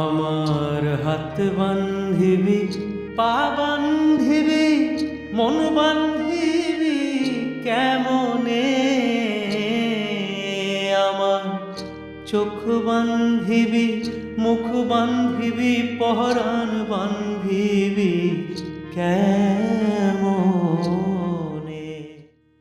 আমার হাত বান্ধিবি, পা বান্ধিবি, মন বান্ধিবি, কেমনে আমার চোখ বান্ধিবি, মুখ বান্ধিবি, পহরান বান্ধিবি, কেমনে?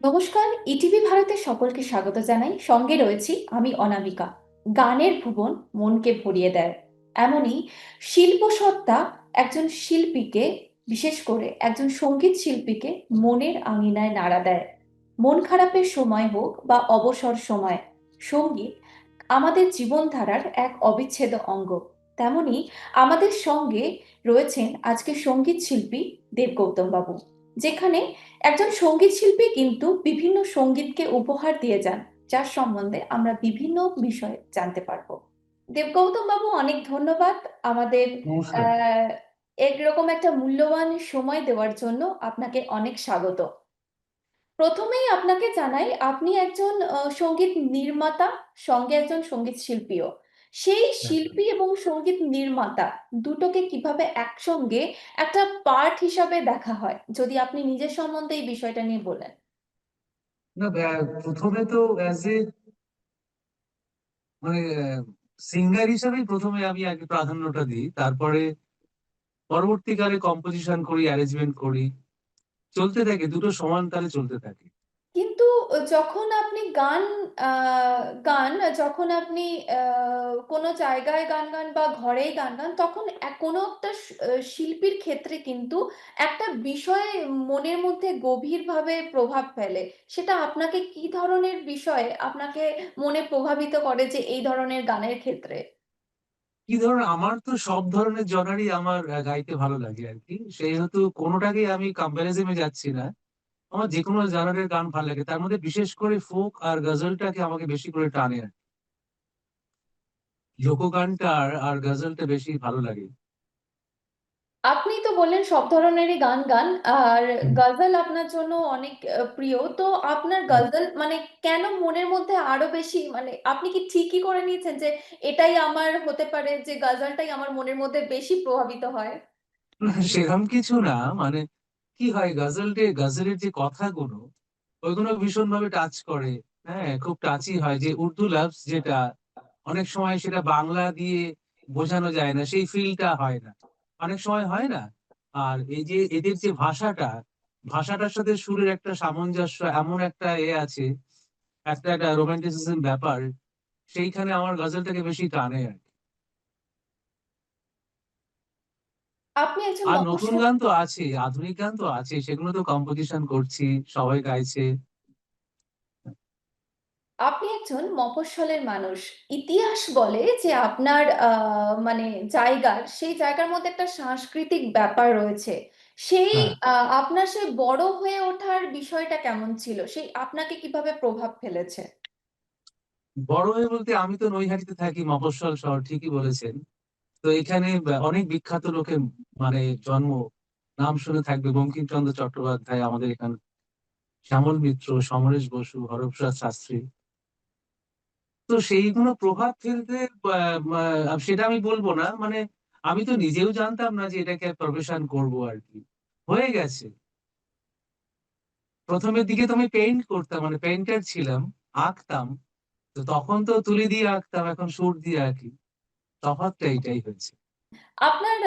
নমস্কার, ইটিভি ভারতের সকলকে স্বাগত জানাই। সঙ্গে রয়েছি আমি অনামিকা। গানের ভুবন মনকে ভরিয়ে দেয়। এমনই শিল্পসত্তা একজন শিল্পীকে, বিশেষ করে একজন সংগীত শিল্পীকে মনের আঙিনায় নাড়া দেয়। মন খারাপের সময় হোক বা অবসর সময়, সংগীত আমাদের জীবনধারার এক অবিচ্ছেদ্য অঙ্গ। তেমনি আমাদের সঙ্গে রয়েছেন আজকে সংগীত শিল্পী দেব গৌতম বাবু যেখানে একজন সংগীত শিল্পী কিন্তু বিভিন্ন সঙ্গীতকে উপহার দিয়ে যান, যার সম্বন্ধে আমরা বিভিন্ন বিষয় জানতে পারব। দেবগৌতম বাবু অনেক ধন্যবাদ আমাদের এরকম একটা মূল্যবান সময় দেওয়ার জন্য আপনাকে অনেক স্বাগত। প্রথমেই আপনাকে জানাই আপনি একজন সংগীত নির্মাতা সঙ্গে একজন সংগীত শিল্পীও। সেই শিল্পী এবং সংগীত নির্মাতা দুটোকে কীভাবে একসঙ্গে একটা পার্ট হিসাবে দেখা হয় যদি আপনি নিজের সম্বন্ধে এই বিষয়টা নিয়ে বলেন। না প্রথমে তো অ্যাজ এ মানে সিঙ্গার হিসেবেই প্রথমে আমি আগে প্রাধান্যটা দিই, তারপরে পরবর্তীকালে কম্পোজিশন করি অ্যারেঞ্জমেন্ট করি। চলতে থাকে, দুটো সমান তালে চলতে থাকে। কিন্তু যখন আপনি গান গান, যখন আপনি কোনো জায়গায় গান গান বা ঘরেই গান গান, তখন কোনো একটা শিল্পীর ক্ষেত্রে কিন্তু একটা বিষয় মনের মধ্যে গভীরভাবে প্রভাব ফেলে। সেটা আপনাকে কি ধরনের বিষয়ে, আপনাকে মনে প্রভাবিত করে যে এই ধরনের গানের ক্ষেত্রে? কি ধরনের, আমার তো সব ধরনের জনারই আমার গাইতে ভালো লাগে আর কি। সেহেতু কোনোটাকেই আমি কম্প্যারিজমে যাচ্ছি না। আমার যে কোনো জনারের গান ভালো লাগে। তার মধ্যে বিশেষ করে ফোক আর গজলটাকে আমাকে বেশি করে টানে। লোকগানটা আর আর গজলটা বেশি ভালো লাগে। আপনি তো বললেন সব ধরনেরই গান গান আর গজল আপনার জন্য অনেক প্রিয়। তো আপনার গজল মানে কেন মনের মধ্যে আরও বেশি মানে আপনি কি ঠিকই করে নিয়েছেন যে এটাই আমার হতে পারে যে গজলটাই আমার মনের মধ্যে বেশি প্রভাবিত হয়? সেরকম কিছু না। মানে কি হয়? গজলটে, গজলের যে কথাগুলো, ওইগুলো ভীষণ ভাবে টাচ করে। হ্যাঁ খুব টাচই হয়। যে উর্দু লাভস যেটা, অনেক সময় সেটা বাংলা দিয়ে বোঝানো যায় না, সেই ফিলটা হয় না। অনেক সময় হয় না? আর এই যে এদের যে ভাষাটা, ভাষাটার সাথে সুরের একটা সামঞ্জস্য এমন একটা এ আছে, একটা একটা রোমান্টিসিজম ব্যাপার, সেইখানে আমার গজলটাকে বেশি টানে আর কি। আপনি একজন আর নতুন গান তো আছে আধুনিক গান তো আছে সেগুলো তো কম্পোজিশন করছি সবাই গাইছে। আপনি একজন মফস্বলের মানুষ। ইতিহাস বলে যে আপনার আহ, মানে জায়গার সেই জায়গার মধ্যে একটা সাংস্কৃতিক ব্যাপার রয়েছে। সেই হ্যাঁ। আহ, আপনার সেই বড় হয়ে ওঠার বিষয়টা কেমন ছিল? সেই আপনাকে কীভাবে প্রভাব ফেলেছে? বড় হয়ে বলতে আমি তো নৈহাটিতে থাকি মফস্বল শহর ঠিকই বলেছেন। তো এখানে অনেক বিখ্যাত লোকের মানে জন্ম নাম শুনে থাকবে বঙ্কিমচন্দ্র চট্টোপাধ্যায়, আমাদের এখানে শ্যামল মিত্র, সমরেশ বসু, হরপ্রসাদ শাস্ত্রী। তো সেইগুলো প্রভাব ফেলতে সেটা আমি বলব না মানে আমি তো নিজেও জানতাম না যে এটাকে প্রফেশন করব আর কি। হয়ে গেছে। প্রথমের দিকে তো আমি পেইন্ট করতাম মানে পেইন্টার ছিলাম, আঁকতাম। তো তখন তো তুলি দিয়ে আঁকতাম, এখন সুর দিয়ে আঁকি। তফাৎটা এইটাই হয়েছে। আপনার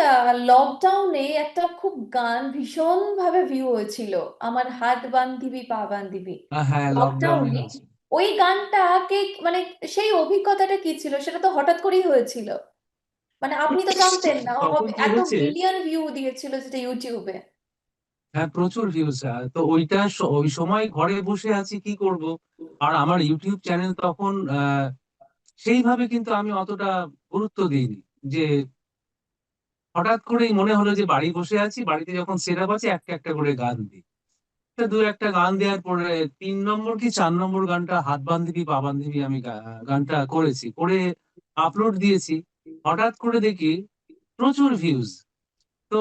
লকডাউনে একটা খুব গান ভীষণ ভাবে ভিউ হয়েছিল আমার হাত বান্ধিবি পা বান্ধিবি। হ্যাঁ লকডাউনে ওই গানটাকে মানে সেই অভিজ্ঞতাটা কি ছিল সেটা তো হঠাৎ করেই হয়েছিল। মানে আপনি তো জানতেন না এত মিলিয়ন ভিউ দিয়েছিল যেটা ইউটিউবে হ্যাঁ প্রচুর ভিউজ তো ওইটা ওই সময় ঘরে বসে আছি কি করব? আর আমার ইউটিউব চ্যানেল তখন আহ, সেইভাবে কিন্তু আমি অতটা গুরুত্ব দিইনি। যে হঠাৎ করেই মনে হলো যে বাড়ি বসে আছি, বাড়িতে যখন সেটআপ আছে, একটা একটা করে গান দিই। দু একটা গান দেওয়ার পরে তিন নম্বর কি চার নম্বর গানটা হাত বান্ধিবি, পা বান্ধিবি আমি গানটা করেছি। করে আপলোড দিয়েছি। হঠাৎ করে দেখি প্রচুর ভিউজ তো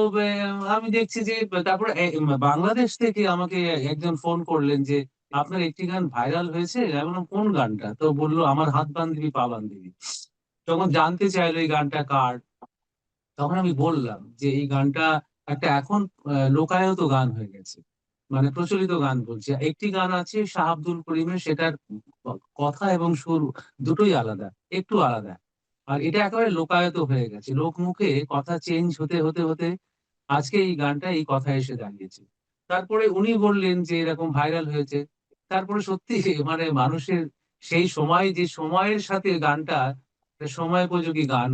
আমি দেখছি যে তারপর বাংলাদেশ থেকে আমাকে একজন ফোন করলেন যে আপনার একটি গান ভাইরাল হয়েছে কোন গানটা? তো বলল, আমার হাত বান্ধিবি, পা বান্ধিবি। তখন জানতে চাইলো এই গানটা কার, তখন আমি বললাম যে এই গানটা একটা এখন লোকায়ত গান হয়ে গেছে মানে প্রচলিত গান বলছি। একটি গান আছে, শাহ আব্দুল করিমের, সেটার কথা এবং সুর দুটোই আলাদা, একটু আলাদা। আর এটা একেবারে লোকায়ত হয়ে গেছে। লোকমুখে কথা চেঞ্জ হতে হতে হতে আজকে এই গানটা এই কথা এসে দাঁড়িয়েছে। তারপরে উনি বললেন যে এরকম ভাইরাল হয়েছে। তারপরে সত্যি মানে মানুষের সেই সময়, যে সময়ের সাথে গানটা সময় উপযোগী গান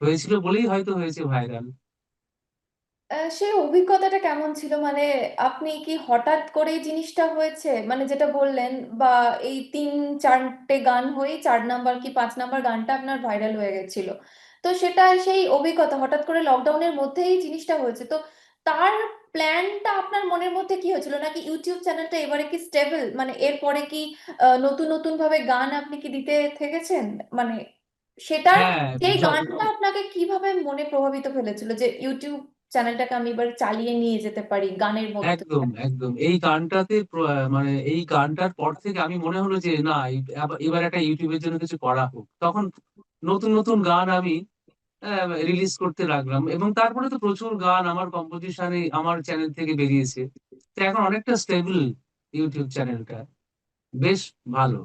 হয়েছিল বলেই হয়তো হয়েছে ভাইরাল। সেই অভিজ্ঞতাটা কেমন ছিল? মানে আপনি কি হঠাৎ করেই জিনিসটা হয়েছে? মানে যেটা বললেন, বা এই তিন, চারটে গান হয়ে চার নাম্বার কি পাঁচ নাম্বার গানটা আপনার ভাইরাল হয়ে গেছিল? তো সেটা সেই অভিজ্ঞতা, হঠাৎ করে লকডাউনের মধ্যেই জিনিসটা হয়েছে। তো তার প্ল্যানটা আপনার মনের মধ্যে কি হয়েছিল? নাকি ইউটিউব চ্যানেলটা এবারে কি স্টেবল মানে এরপরে কি নতুন নতুন ভাবে গান আপনি কি দিতে থেকেছেন? মানে সেটা হ্যাঁ সেই গানটা আপনাকে কীভাবে মনে প্রভাবিত ফেলেছিল? যে ইউটিউব চ্যানেলটাকে আমি এবার চালিয়ে নিয়ে যেতে পারি গানের মধ্যে একদম একদম। এই গানটাতে মানে এই গানটার পর থেকে আমি মনে হলো যে না এবার একটা ইউটিউবের জন্য কিছু করা হোক। তখন নতুন নতুন গান আমি রিলিজ করতে লাগলাম। এবং তারপরে তো প্রচুর গান আমার কম্পোজিশনে আমার চ্যানেল থেকে বেরিয়েছে। তো এখন অনেকটা স্টেবল ইউটিউব চ্যানেলটা বেশ ভালো।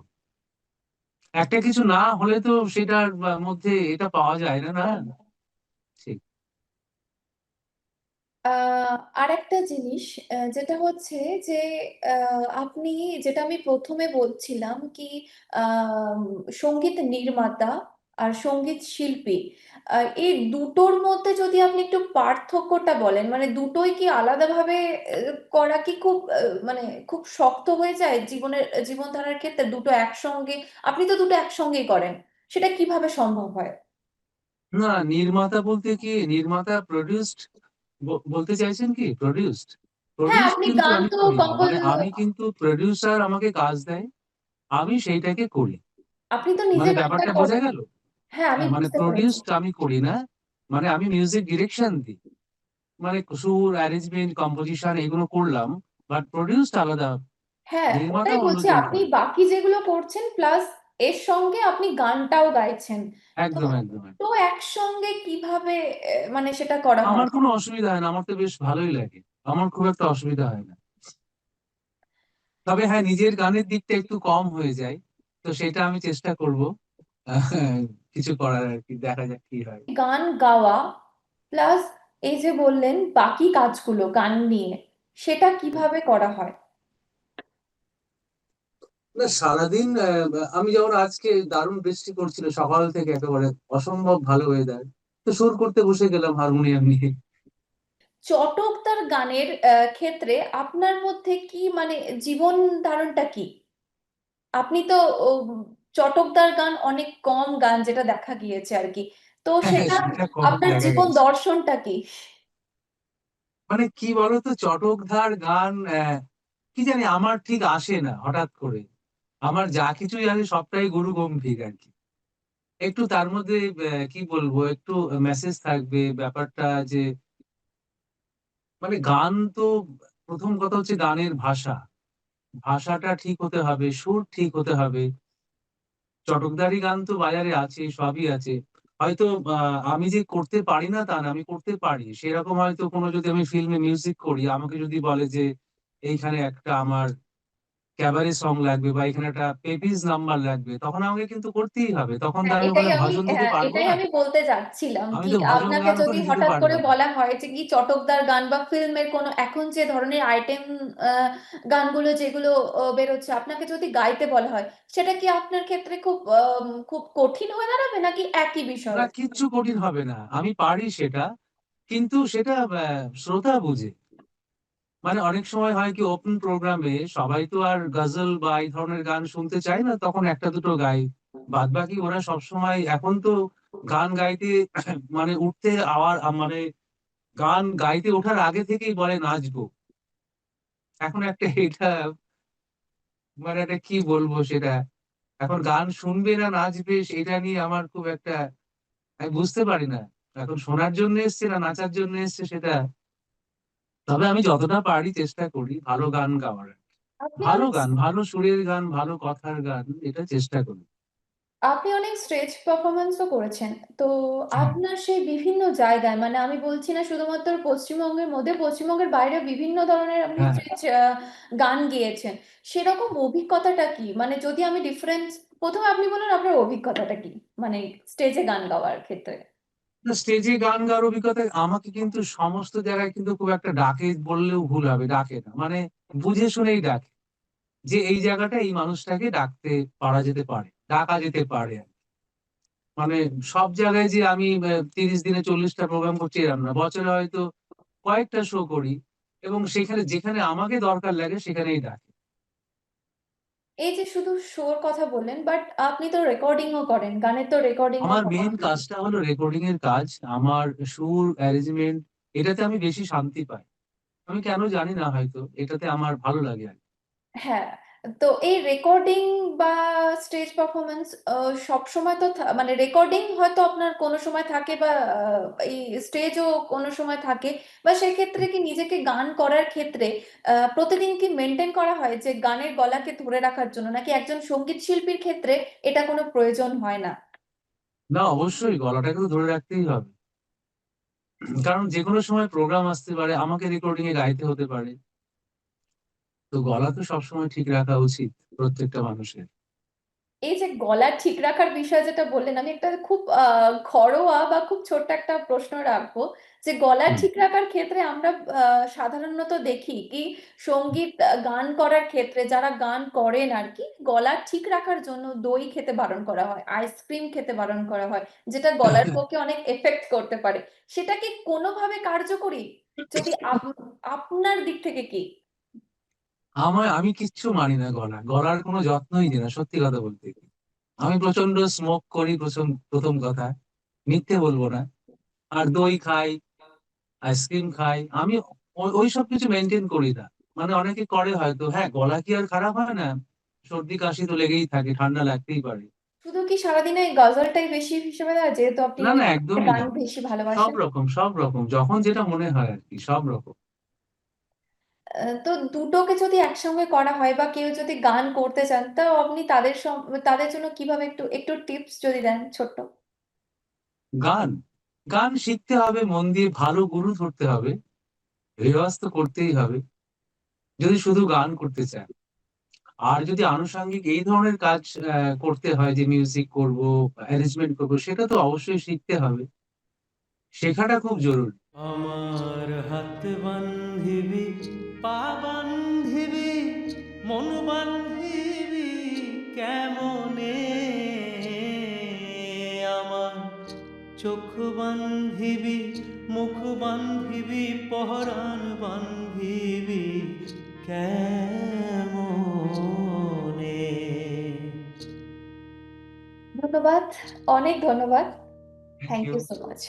একটা কিছু না হলে তো সেটার মধ্যে এটা পাওয়া যায় না না? ঠিক। আহ আরেকটা জিনিস যেটা হচ্ছে যে আপনি যেটা আমি প্রথমে বলছিলাম কি সংগীত নির্মাতা আর সংগীত শিল্পী এই দুটোর মধ্যে যদি আপনি একটু পার্থক্যটা বলেন মানে দুটোই কি আলাদাভাবে করা কি খুব মানে খুব শক্ত হয়ে যায় জীবনের জীবনধারার ক্ষেত্রে দুটো একসঙ্গে? আপনি তো দুটো একসঙ্গেই করেন সেটা কীভাবে সম্ভব হয়? না নির্মাতা বলতে কি নির্মাতা প্রডিউসড বলতে চাইছেন কি? প্রডিউসড হ্যাঁ প্রডিউস আপনি কিন্তু গান আমি তো করি না। কম্পোজ মানে আমি কিন্তু প্রডিউসার আমাকে কাজ দেয় আমি সেইটাকে করি। আপনি তো নিজে মানে গানটা ব্যাপারটা বোঝা গেল? হ্যাঁ আমি মানে প্রডিউসড আমি করি না। মানে আমি মিউজিক ডিরেকশন দিই। মানে সুর অ্যারেঞ্জমেন্ট কম্পোজিশন এগুলো করলাম বাট প্রডিউসড আলাদা হ্যাঁ ওটাই বলছি আপনি বাকি যেগুলো করছেন প্লাস এর সঙ্গে আপনি গানটাও গাইছেন। একদম একদম একদম। তো একসঙ্গে কীভাবে মানে সেটা করা আমার কোনো অসুবিধা হয় না আমার তো বেশ ভালোই লাগে। আমার খুব একটা অসুবিধা হয় না। তবে হ্যাঁ নিজের গানের দিকটা একটু কম হয়ে যায় তো সেটা আমি চেষ্টা করব। কিছু করার আর কি দেখা যাক কি হয়। গান গাওয়া প্লাস এই যে বললেন বাকি কাজগুলো গান নিয়ে সেটা কীভাবে করা হয়? না সারাদিন আমি যেমন আজকে দারুণ বৃষ্টি করছিল সকাল থেকে একেবারে অসম্ভব ভালো ওয়েদার তো সুর করতে বসে গেলাম হারমোনিয়াম নিয়ে। চটকদার গানের আহ, ক্ষেত্রে আপনার মধ্যে কি মানে জীবন ধারণটা কি? আপনি তো চটকদার গান অনেক কম গান যেটা দেখা গিয়েছে আর কি। তো হ্যাঁ সেটা সেটা কম আপনার দেখা জীবন গেছে দর্শনটা কি? মানে কি বলতো চটকদার গান আহ, কি জানি আমার ঠিক আসে না হঠাৎ করে। আমার যা কিছুই আছে সবটাই গুরু গম্ভীর আর কি। একটু তার মধ্যে আহ, কি বলব একটু মেসেজ থাকবে ব্যাপারটা যে মানে গান তো প্রথম কথা হচ্ছে গানের ভাষা। ভাষাটা ঠিক হতে হবে সুর ঠিক হতে হবে। চটকদারি গান তো বাজারে আছে, সবই আছে। হয়তো আমি যে করতে পারি না তা না, আমি করতে পারি। সেরকম হয়তো কোনো যদি আমি ফিল্মে মিউজিক করি, আমাকে যদি বলে যে, এইখানে একটা আমার ক্যাবারে সং লাগবে বা এখানে একটা পেপিস নাম্বার লাগবে তখন আমাকে কিন্তু করতেই হবে। তখন হ্যাঁ ওখানে আমি ভজন দিতে হ্যাঁ পারব এটাই না। আমি বলতে যাচ্ছিলাম আমি কি তো ভজন আপনাকে গান যদি দিতে হঠাৎ পারব করে না। বলা হয় যে কি চটকদার গান বা ফিল্মের কোনো এখন যে ধরনের আইটেম গানগুলো যেগুলো আহ, বেরোচ্ছে আপনাকে যদি গাইতে বলা হয় সেটা কি আপনার ক্ষেত্রে খুব আম, খুব কঠিন হয়ে দাঁড়াবে নাকি একই বিষয়? না কিচ্ছু কঠিন হবে না। আমি পারি সেটা কিন্তু সেটা আহ, শ্রোতা বুঝে। মানে অনেক সময় হয় কি ওপেন প্রোগ্রামে সবাই তো আর গজল বা এই ধরনের গান শুনতে চায় না, তখন একটা দুটো গাই বাদ বাকি ওরা সবসময় এখন তো গান গাইতে মানে উঠতে আওয়ার মানে গান গাইতে ওঠার আগে থেকেই বলে নাচবো। এখন একটা এটা মানে একটা কি বলব সেটা? এখন গান শুনবে না, নাচবে সেটা নিয়ে আমার খুব একটা, আমি বুঝতে পারি না। এখন শোনার জন্য এসছে না, নাচার জন্য এসছে সেটা তবে আমি যতটা পারি চেষ্টা করি ভালো গান গাওয়ার ভালো গান ভালো সুরের গান ভালো কথার গান এটা চেষ্টা করি। আপনি অনেক স্টেজ পারফরমেন্সও করেছেন। তো আপনার সেই বিভিন্ন জায়গায় মানে আমি বলছি না শুধুমাত্র পশ্চিমবঙ্গের মধ্যে পশ্চিমবঙ্গের বাইরে বিভিন্ন ধরনের আপনি হ্যাঁ। স্টেজ গান গেয়েছেন। সেরকম অভিজ্ঞতাটা কি? মানে যদি আমি ডিফারেন্স প্রথমে আপনি বলুন আপনার অভিজ্ঞতাটা কি? মানে স্টেজে গান গাওয়ার ক্ষেত্রে। স্টেজে গান গাওয়ার অভিজ্ঞতা আমাকে কিন্তু সমস্ত জায়গায় কিন্তু খুব একটা ডাকে বললেও ভুল হবে, ডাকে না। মানে বুঝে শুনেই ডাকে যে এই জায়গাটা এই মানুষটাকে ডাকতে পারা যেতে পারে, ডাকা যেতে পারে। মানে সব জায়গায় যে আমি তিরিশ দিনে চল্লিশটা প্রোগ্রাম করছি এরকম না। বছরে হয়তো কয়েকটা শো করি এবং সেখানে, যেখানে আমাকে দরকার লাগে সেখানেই ডাকে। এই যে শুধু শোর কথা বললেন বাট আপনি তো রেকর্ডিংও করেন গানের তো রেকর্ডিং আমার মেইন কাজটা হলো রেকর্ডিং এর কাজ আমার সুর অ্যারেঞ্জমেন্ট এটাতে আমি বেশি শান্তি পাই আমি কেন জানি না হয়তো এটাতে আমার ভালো লাগে আর কি। হ্যাঁ তো এই রেকর্ডিং বা স্টেজ পারফরমেন্স সব সময় তো মানে রেকর্ডিং হয়তো আপনার কোনো সময় থাকে বা এই স্টেজও কোনো সময় থাকে। বা সেক্ষেত্রে কি নিজেকে গান করার ক্ষেত্রে প্রতিদিন কি মেনটেন করা হয় যে গানের গলাকে ধরে রাখার জন্য? নাকি একজন সংগীত শিল্পীর ক্ষেত্রে এটা কোনো প্রয়োজন হয় না? না, অবশ্যই গলাটাকে তো ধরে রাখতেই হবে। কারণ যে কোনো সময় প্রোগ্রাম আসতে পারে, আমাকে রেকর্ডিং এ গাইতে হতে পারে। তো গলা তো সবসময় ঠিক রাখা উচিত প্রত্যেকটা মানুষের। এই যে গলা ঠিক রাখার বিষয় যেটা বললেন আমি একটা খুব ঘরোয়া বা খুব ছোট্ট একটা প্রশ্ন রাখব যে গলা ঠিক রাখার ক্ষেত্রে আমরা সাধারণত দেখি কি সংগীত গান করার ক্ষেত্রে যারা গান করেন আর কি গলা ঠিক রাখার জন্য দই খেতে বারণ করা হয় আইসক্রিম খেতে বারণ করা হয় যেটা গলার পক্ষে অনেক এফেক্ট করতে পারে। সেটা কি কোনোভাবে কার্যকরী? যদি আপনার দিক থেকে কি? আমার আমি কিচ্ছু মানি না গলা গলার কোনো যত্নই নিই না সত্যি কথা বলতে। কি আমি প্রচণ্ড স্মোক করি প্রথম প্রথম কথা। মিথ্যে বলব না। আর দই খাই আইসক্রিম খাই। আমি ওই- সব কিছু মেনটেন করি না। মানে অনেকে করে হয়তো হ্যাঁ গলা কি আর খারাপ হয় না? সর্দি কাশি তো লেগেই থাকে ঠান্ডা লাগতেই পারে। শুধু কি সারাদিনে গজলটাই বেশি হিসেবে দেওয়া যেহেতু আপনি না না একদমই গান বেশি সব রকম সব রকম। যখন যেটা মনে হয় আর কি সব রকম। তো দুটোকে যদি একসঙ্গে করা হয় বা কেউ যদি গান করতে চান তাও আপনি তাদের তাদের জন্য কীভাবে একটু একটু টিপস যদি দেন ছোট্ট? গান গান শিখতে হবে মন দিয়ে ভালো গুরু ধরতে হবে রেওয়াজ তো করতেই হবে যদি শুধু গান করতে চান। আর যদি আনুষঙ্গিক এই ধরনের কাজ আহ, করতে হয় যে মিউজিক করব অ্যারেঞ্জমেন্ট করব সেটা তো অবশ্যই শিখতে হবে। শেখাটা খুব জরুরি। আমার হাত বান্ধিবি পা বান্ধিবি মন বান্ধিবি কেমনে আমার চোখ বান্ধিবি মুখ বান্ধিবি পহরান বান্ধিবি কেমনে? ধন্যবাদ অনেক ধন্যবাদ। Thank you so much